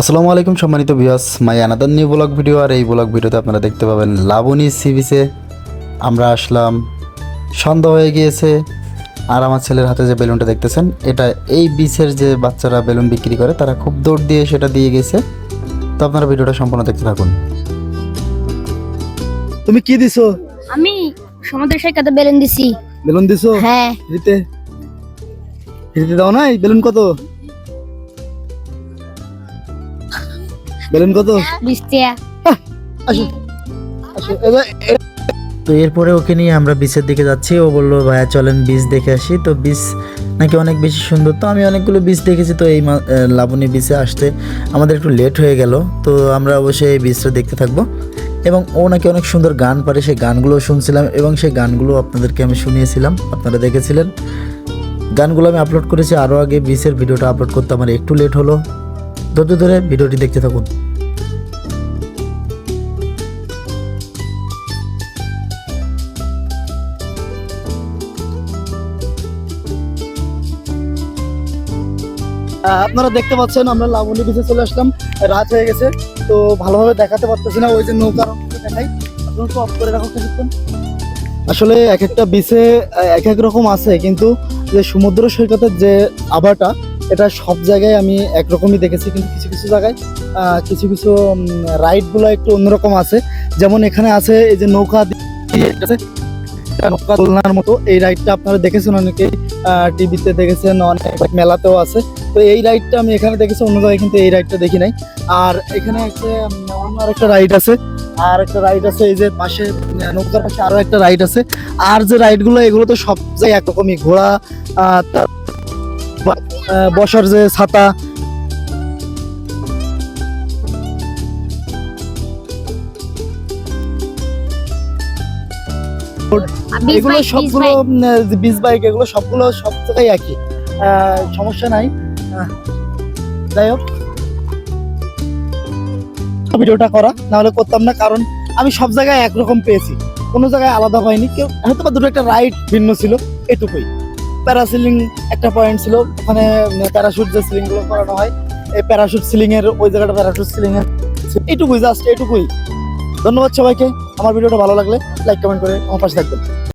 আসসালামু আলাইকুম সম্মানিত viewers my another new blog video আর এই ব্লগ ভিডিওতে আপনারা দেখতে পাবেন লাবণী সি বিচে আমরা আসলাম। সন্ধ্যা হয়ে গিয়েছে আর আমার ছেলের হাতে যে বেলুনটা দেখতেছেন এটা এই বিচের যে বাচ্চারা বেলুন বিক্রি করে তারা খুব দৌড় দিয়ে সেটা দিয়ে গেছে। তো আপনারা ভিডিওটা সম্পূর্ণ দেখতে থাকুন। তুমি কি দিছো? আমি সমুদ্র সৈকতে বেলুন দিছি। বেলুন দিছো? হ্যাঁ। ফ্রিতে? ফ্রিতে দাও নাই? বেলুন কত? বেলুন কত? আসো। তো এরপরে ওকে নিয়ে আমরা বিচের দিকে যাচ্ছি। ও বলল ভাইয়া চলেন বিচ দেখে আসি। তো বিচ নাকি অনেক বেশি সুন্দর। তো আমি অনেকগুলো বিচ দেখেছি। তো এই লাবণী বিচে আসতে আমাদের একটু লেট হয়ে গেল। তো আমরা অবশ্যই এই বিচটা দেখতে থাকব। এবং ও নাকি অনেক সুন্দর গান পারে। সেই গানগুলো শুনছিলাম এবং সেই গানগুলো আপনাদেরকে আমি শুনিয়েছিলাম। আপনারা দেখেছিলেন। গানগুলো আমি আপলোড করেছি। আরও আগে বিচের ভিডিওটা আপলোড করতে আমার একটু লেট হলো। ধৈর্য ধরে ভিডিওটি দেখতে থাকুন। আপনারা দেখতে পাচ্ছেন, আমরা লাবণী বিচে চলে আসলাম। রাত হয়ে গেছে, তো ভালোভাবে দেখাতে পারতেছি না, ওই যে নৌকা রঙটা দেখাই। রাখো কিছুক্ষণ। আসলে এক একটা বিচে এক এক রকম আছে, কিন্তু যে সমুদ্র সৈকতের যে আবহাওয়াটা এটা সব জায়গায় আমি একরকমই দেখেছি, কিন্তু কিছু কিছু জায়গায় কিছু কিছু রাইডগুলো একটু অন্যরকম আছে। যেমন এখানে আছে এই যে নৌকা দোলনার মতো এই রাইডটা আপনারা দেখেছেন অনেকেই টিভিতে দেখেছেন, অনেক মেলাতেও আছে। তো এই রাইডটা আমি এখানে দেখেছি, অন্য জায়গায় কিন্তু এই রাইডটা দেখি নাই। আর এখানে একটা অন্য আরেকটা রাইড আছে। আর একটা রাইড আছে, এই যে পাশে নৌকার পাশে আরও একটা রাইড আছে। আর যে রাইডগুলো এগুলো তো সব জায়গায় একরকমই, ঘোড়া বসার যে ছাতা এগুলো সবগুলো বাইক। বাইক এগুলো সবগুলো সব জায়গায় একই। সমস্যা নাই। যাই হোক। ভিডিওটা করা না হলে করতাম না কারণ আমি সব জায়গায় একরকম পেয়েছি। কোনো জায়গায় আলাদা হয়নি। কেউ হয়তো বা দুটো একটা রাইড ভিন্ন ছিল এটুকুই। প্যারাসিলিং একটা পয়েন্ট ছিল ওখানে প্যারাশুট যে সিলিংগুলো করানো হয় এই প্যারাশুট সিলিং এর ওই জায়গাটা প্যারাশুট সিলিং এর এইটুকুই জাস্ট এইটুকুই ধন্যবাদ সবাইকে। আমার ভিডিওটা ভালো লাগলে লাইক কমেন্ট করে আমার পাশে থাকবেন।